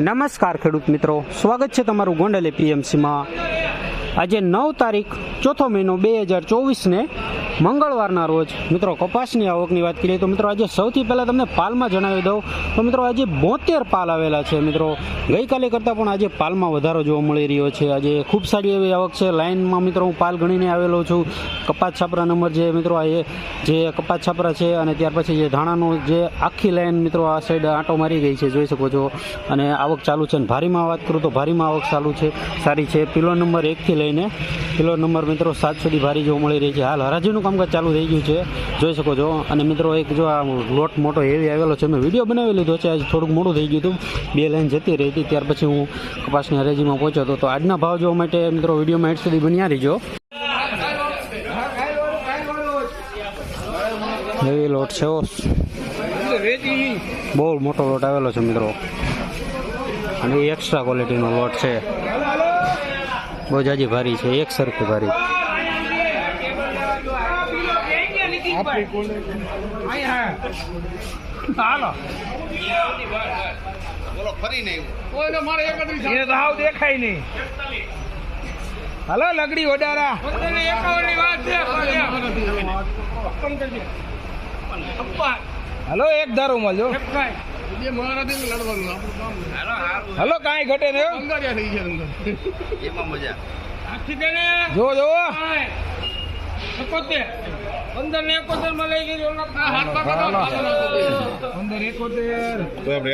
નમસ્કાર ખેડૂત મિત્રો. સ્વાગત છે તમારું ગોંડલ એપીએમસીમાં આજે નવ તારીખ, ચોથો મહિનો બે હજાર ચોવીસને મંગળવારના રોજ. મિત્રો, કપાસની આવકની વાત કરીએ તો મિત્રો, આજે સૌથી પહેલાં તમને પાલમાં જણાવી દઉં. તો મિત્રો, આજે બોતેર પાલ આવેલા છે મિત્રો. ગઈકાલે કરતાં પણ આજે પાલમાં વધારો જોવા મળી રહ્યો છે. આજે ખૂબ સારી એવી આવક છે. લાઇનમાં મિત્રો, હું પાલ ગણીને આવેલો છું. કપાસ છાપરા નંબર જે મિત્રો, આ જે કપાસ છાપરા છે અને ત્યાર પછી જે ધાણાનો જે આખી લાઇન મિત્રો, આ સાઈડ આંટો મારી ગઈ છે. જોઈ શકો છો. અને આવક ચાલુ છે. અને ભારીમાં વાત કરું તો ભારીમાં આવક ચાલુ છે. સારી છે. પિલો નંબર એકથી લઈને પિલો નંબર મિત્રો, સાત સુધી ભારી જોવા મળી રહી છે. હાલ હરાજીનું કામકાજ ચાલુ થઈ ગયું છે. જોઈ શકો છો. અને મિત્રો, એક જો આ લોટ મોટો હેવી આવેલો છે, મેં વીડિયો બનાવી લીધો છે. આજે થોડુંક મોડું થઈ ગયું હતું. બે લાઈન જતી રહી હતી. ત્યાર પછી હું કપાસની હરાજીમાં પહોંચ્યો હતો. તો આજના ભાવ જોવા માટે, મિત્રો, વિડીયોમાં એડ સુધી બન્યા રહીજો. હેવી લોટ છે. બહુ મોટો લોટ આવેલો છે, મિત્રો. અને એક્સ્ટ્રા ક્વોલિટીનો લોટ છે. બહુ જાજી ભારી છે. એક સરખી ભારી. હાલો. કોઈ તો મારે એકત્રીસ એ તો હાવ દેખાય નહીં. હાલો લગડી ઓડારા હાલો એક ધારો મળજો. હલો બે મારાથી લડવાનું આપણું કામ હાલો કાંઈ ઘટે ને જો જો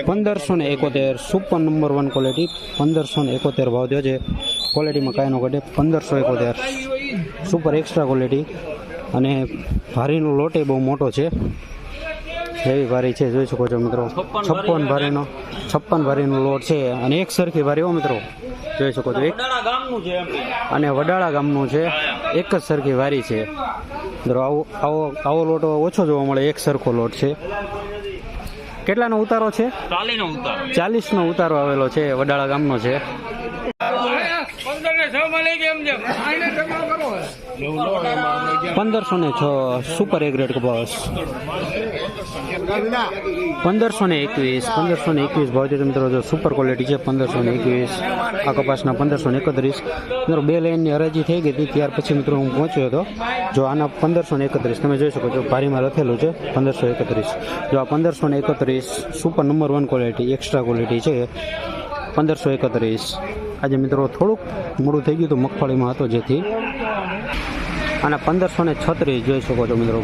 પંદરસો ને એકોતેર સુપર નંબર વન ક્વોલિટી પંદરસો ને એકોતેર ભાવ થયો છે. ક્વોલિટીમાં કાંઈ ન ઘટે. પંદરસો એકોતેર. સુપર એક્સ્ટ્રા ક્વોલિટી અને ભારીનો લોટ એ બહુ મોટો છે. એવી ભારી છે જોઈ શકો છો મિત્રો. છપ્પન ભારીનો છપ્પન ભારીનો લોટ છે. અને એક સરખી ભારી હો મિત્રો. જોઈ શકો છો. એક અને વડાળા ગામનું છે. એક જ સરખી વારી છે. આવો આવો આવો લોટ ઓછો જોવા મળે એક સરખો લોટ છે. કેટલાનો ઉતારો છે? ચાલીસનો ઉતારો આવેલો છે વડાળા ગામનો છે. પંદરસો ને છ સુપર એગ્રેડ ગ્રેડ કપાસ. પંદરસો ને એકવીસ, પંદરસો ને એકવીસ ભાવ છે મિત્રો જો સુપર ક્વોલિટી છે, પંદરસો ને એકવીસ, આ કપાસના પંદરસો ને એકત્રીસ. મિત્રો, બે લાઈનની હરાજી થઈ ગઈ હતી, ત્યાર પછી મિત્રો હું પહોંચ્યો હતો. જો આના પંદરસો ને એકત્રીસ તમે જોઈ શકો છો, ભારીમાં લખેલું છે, પંદરસો એકત્રીસ. જો આ પંદરસો ને એકત્રીસ super number one quality extra quality છે, પંદરસો એકત્રીસ. આજે મિત્રો થોડુંક મોડું થઈ ગયું હતું, મગફળીમાં હતો જેથી. અને પંદરસો ને છત્રીસ જોઈ શકો છો મિત્રો.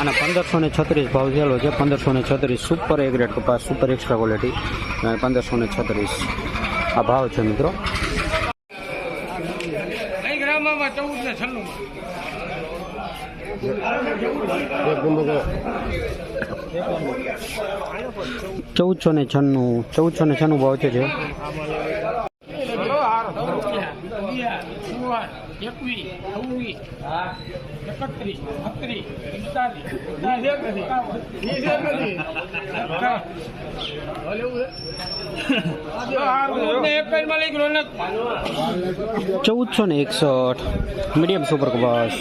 અને પંદરસો ને છત્રીસ ભાવ થયેલો છે. પંદરસો ને છત્રીસ સુપર એ ગ્રેડ કપાસ સુપર એક્સ્ટ્રા ક્વોલિટી અને પંદરસો ને છત્રીસ આ ભાવ છે મિત્રો. ચૌદ ગ્રામમાં ને છન્નું ચૌદસો ને છન્નું ચૌદસો ને છન્નું ભાવ છે એકવીસ છવ્વીસ એકત્રીસ બત્રીસ પિસ્તાલીસ. ચૌદસો ને એકસઠ. મીડિયમ સુપર કપાસ.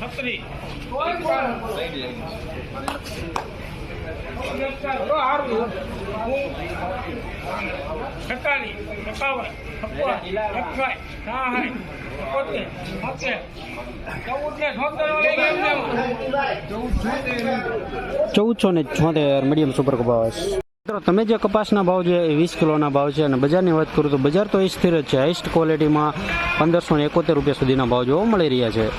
છત્રીસ ચૌદ ને છોતેર ચૌદસો ને છોતેર મીડિયમ સુપર કપાસ. મિત્રો, તમે જે કપાસના ભાવ છે એ વીસ કિલોના ભાવ છે અને બજારની વાત કરું તો બજાર તો એ સ્થિર જ છે. હાઈસ્ટ ક્વોલિટીમાં પંદરસો ને એકોતેર રૂપિયા સુધીના ભાવ જોવા મળી રહ્યા છે.